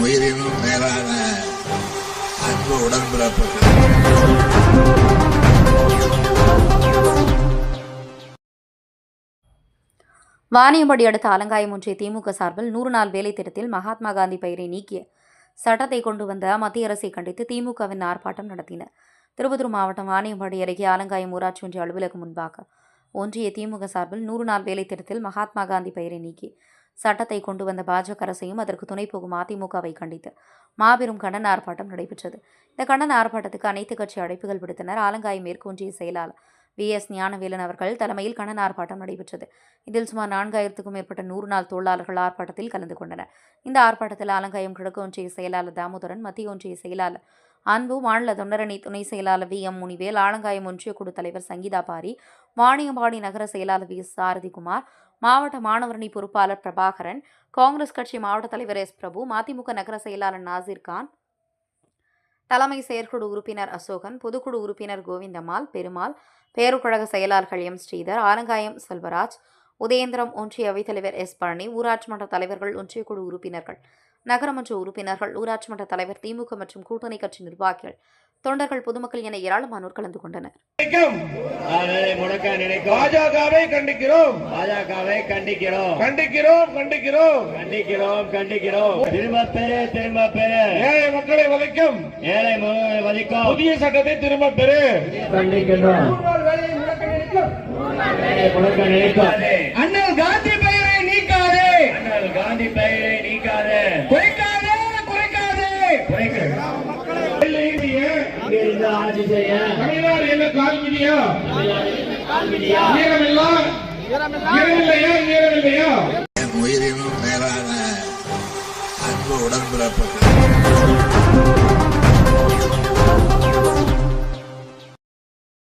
உயிரினும் மேலான அன்பு உடன்பிறப்புகள். வாணியம்படி அடுத்த அலங்காயம் ஒன்றிய திமுக சார்பில் நூறு நாள் வேலை திட்டத்தில் மகாத்மா காந்தி பெயரை நீக்கிய சட்டத்தை கொண்டு வந்த மத்திய அரசை கண்டித்து திமுகவின் ஆர்ப்பாட்டம் நடத்தினர். திருப்பத்தூர் மாவட்டம் வாணியம்பாடி அருகே ஆலங்காயம் ஊராட்சி ஒன்றிய அலுவலகம் முன்பாக ஒன்றிய திமுக சார்பில் நூறு நாள் வேலை திட்டத்தில் மகாத்மா காந்தி பெயரை நீக்கி சட்டத்தை கொண்டு வந்த பாஜக அரசையும் அதற்கு துணை போகும் அதிமுகவை கண்டித்து மாபெரும் கண்டன ஆர்ப்பாட்டம் நடைபெற்றது. இந்த கண்டன ஆர்ப்பாட்டத்துக்கு அனைத்து கட்சி அழைப்புகள் விடுத்தனர். ஆலங்காயம் மேற்கொன்றிய செயலாளர் வி. எஸ். ஞானவேலன் அவர்கள் தலைமையில் கண்டன ஆர்ப்பாட்டம் நடைபெற்றது. இதில் சுமார் நான்காயிரத்துக்கும் மேற்பட்ட நூறு நாள் தொழிலாளர்கள் ஆர்ப்பாட்டத்தில் கலந்து கொண்டனர். இந்த ஆர்ப்பாட்டத்தில் ஆலங்காயம் கிழக்கு ஒன்றிய செயலாளர் தாமோதரன் மத்திய ஒன்றிய செயலாளர் அன்பு மாநில தொண்டரணி துணை செயலாளர் வி. எம். முனிவேல் ஆலங்காயம் ஒன்றிய குழு தலைவர் சங்கீதா பாரி வாணியம்பாடி நகர செயலாளர் வி. எஸ். சாரதிகுமார் மாவட்ட மாணவரணி பொறுப்பாளர் பிரபாகரன் காங்கிரஸ் கட்சி மாவட்ட தலைவர் எஸ். பிரபு மதிமுக நகர செயலாளர் நாசிர் கான் தலைமை செயற்குழு உறுப்பினர் அசோகன் பொதுக்குழு உறுப்பினர் கோவிந்தம்மாள் பெருமாள் பேருக்கழக செயலாளர்கள் எம். ஸ்ரீதர் ஆலங்காயம் செல்வராஜ் உதயந்திரம் ஒன்றிய அவைத்தலைவர் எஸ். பழனி ஊராட்சி மன்ற தலைவர்கள் ஒன்றிய குழு உறுப்பினர்கள் நகரமன்ற உறுப்பினர்கள் ஊராட்சி மன்ற தலைவர் திமுக மற்றும் கூட்டணி கட்சி நிர்வாகிகள் தொண்டர்கள் பொதுமக்கள் என ஏராளமானோர் கலந்து கொண்டனர். பாஜகவை கண்டிக்கிறோம். பாஜகவை கண்டிக்கிறோம். கண்டிக்கிறோம் கண்டிக்கிறோம். கண்டிக்கிறோம் கண்டிக்கிறோம். திரும்ப பெரு திரும்ப பெரு ஏழை மக்களை வதைக்கும் ஏழை வதிக்கும் புதிய சட்டத்தை திரும்ப பெறு. கண்டிக்கின்றோம் வேலை முடக்க நினைக்காதே அண்ணல் காந்தி பெயரை நீக்காதே காந்தி பெயரை நீக்காதே. குறைக்காதே குறைக்காதே. தமிழ்நாடு என்ன கால்விதியா கால்விதியா ஈரமில்லா ஈரமில்லையா ஈரமில்லையா உயிரினும் மேலான அன்பு உடன்பிறப்புகள்.